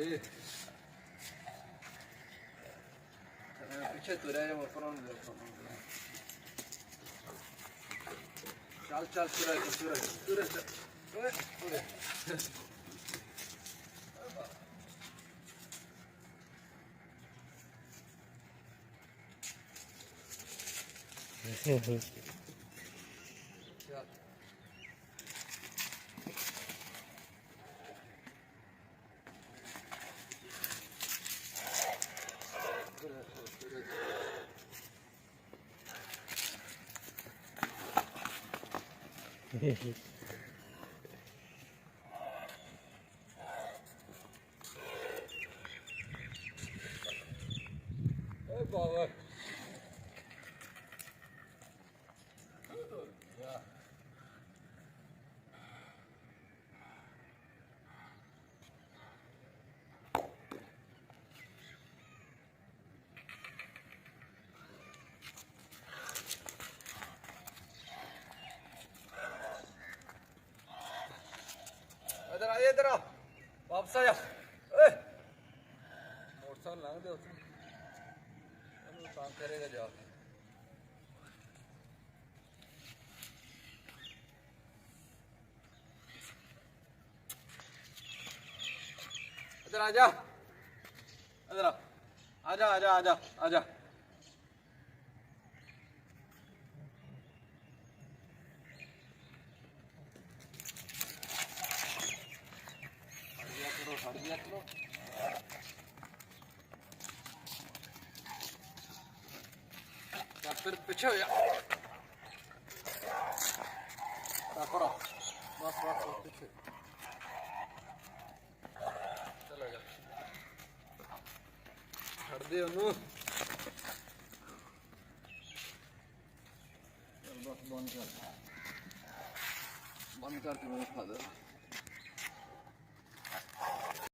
İyi. Pichet oraya mı falan diyor. Çal çal sürer sürer sürer sürer sürer. Hehehe Eyvallah. Budur. इधर आ वापस आ जा। मोटरसाइकिल लंघ दे करेगा जाके इधर आ जा। इधर आ जा आ जा आ जा आ जा। Yaptırıp bıçağı ya. Bak ora. Bas bas bas bıçağı. ਕਰਦੇ ਉਹਨੂੰ ਚਲ ਬਸ ਬੰਦ ਕਰ ਬੰਦ ਕਰਕੇ ਮੈਨੂੰ ਖਾ ਦੇ